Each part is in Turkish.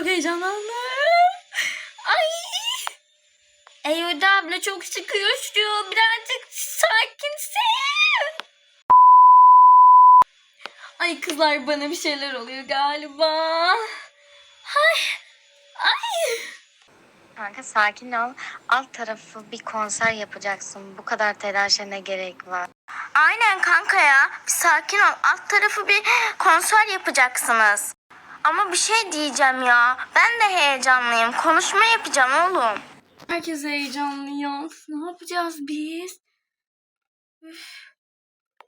çok heyecanlandım. Ay. Eyveda abla çok sıkıyor şu. Birazcık sakinsin. Ay kızlar bana bir şeyler oluyor galiba. Ay. Ay. Kanka sakin ol. Alt tarafı bir konser yapacaksın. Bu kadar telaşa ne gerek var? Aynen kanka ya. Bir sakin ol. Alt tarafı bir konser yapacaksınız. Ama bir şey diyeceğim ya. Ben de heyecanlıyım. Konuşma yapacağım oğlum. Herkes heyecanlı ya. Ne yapacağız biz? Üf.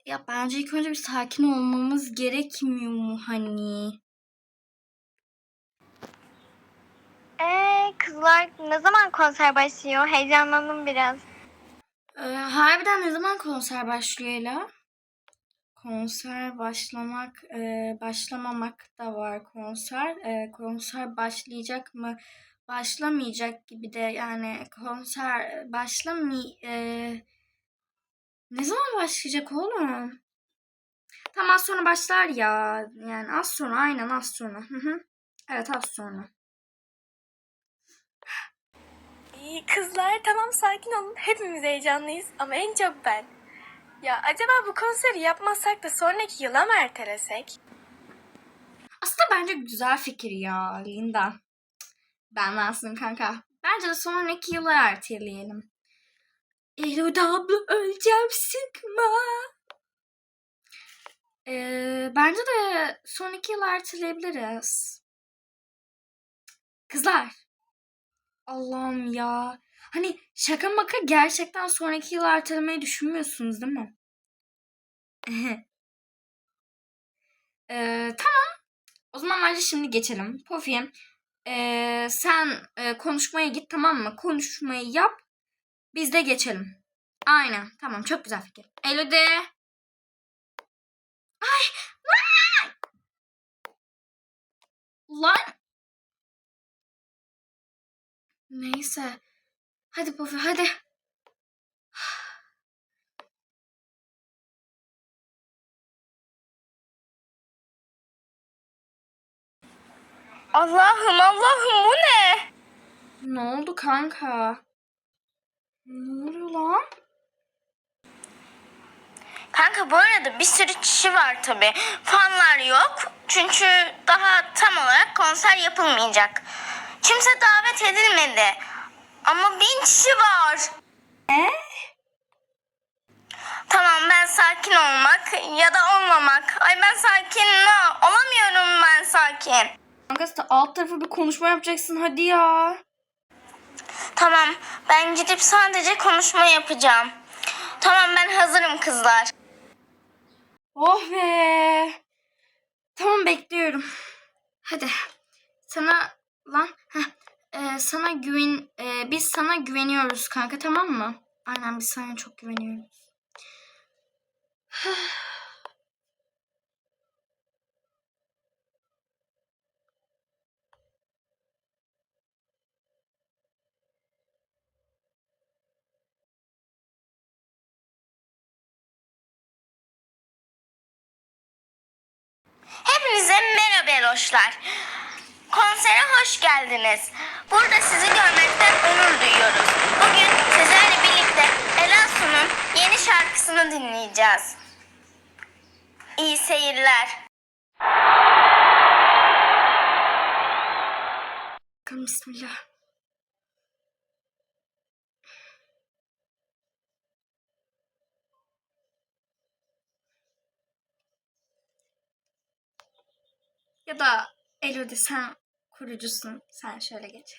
Ya bence ilk önce bir sakin olmamız gerekmiyor mu hani? Ee kızlar ne zaman konser başlıyor? Heyecanlandım biraz. Ee, harbiden ne zaman konser başlıyor Ela? Konser başlamak, e, başlamamak da var konser. E, konser başlayacak mı, başlamayacak gibi de yani konser başlamay... E, ne zaman başlayacak oğlum? Tam az sonra başlar ya. Yani az sonra aynen az sonra. Evet az sonra. İyi kızlar tamam sakin olun. Hepimiz heyecanlıyız ama en çok ben. Ya acaba bu konseri yapmazsak da sonraki yıla mı ertelesek? Aslında bence güzel fikir ya Linda. Ben varsın kanka. Bence de sonraki yıla erteleyelim. Eloda abla öleceğim sıkma. Ee, bence de sonraki yıla erteleyebiliriz. Kızlar. Allah'ım ya. Hani şaka maka gerçekten sonraki yıla ertelemeyi düşünmüyorsunuz değil mi? Ee, tamam. O zaman bence şimdi geçelim. Pofi, ee, sen ee, konuşmaya git tamam mı? Konuşmayı yap. Biz de geçelim. Aynen. Tamam. Çok güzel fikir. Elode. Ay. Lan. Lan. Neyse. Hadi Pofi hadi. Allah'ım Allah'ım bu ne? Ne oldu kanka? Ne oluyor lan? Kanka bu arada bir sürü kişi var tabi. Fanlar yok. Çünkü daha tam olarak konser yapılmayacak. Kimse davet edilmedi. Ama bin kişi var. E? Tamam ben sakin olmak ya da olmamak. Ay ben sakin no. Olamıyorum ben sakin. Kankası da alt tarafı bir konuşma yapacaksın hadi ya. Tamam ben gidip sadece konuşma yapacağım. Tamam ben hazırım kızlar. Oh be. Tamam bekliyorum. Hadi. Sana lan heh, e, sana güven e, biz sana güveniyoruz kanka tamam mı? Aynen biz sana çok güveniyoruz. Hepinize merhaba eroşlar. Konsere hoş geldiniz. Burada sizi görmekten onur duyuyoruz. Bugün sizlerle birlikte Ela Su'nun yeni şarkısını dinleyeceğiz. İyi seyirler. Bakalım bismillah. Ya da Elodie sen kurucusun. Sen şöyle geç.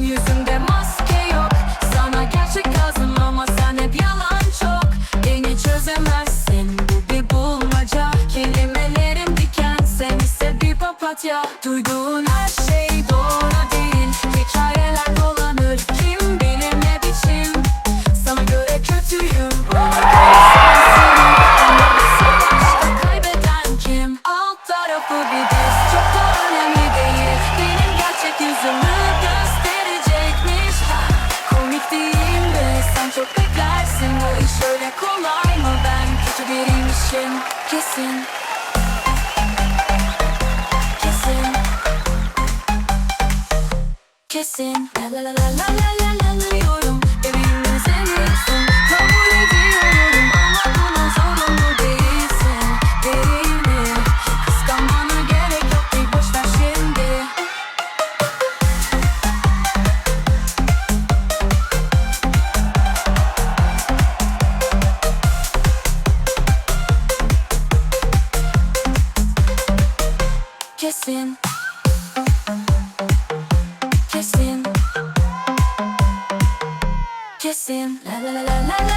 Yüzünde maske yok. Sana gerçek lazım ama sen hep yalan çok. Beni çözemezsin bu bir bulmaca. Kelimelerim diken sen ise bir papatya. Duyduğun her şey kissing. Kissing. Kissing. La la la la la la. kesin. Kesin. Kesin. La la la la la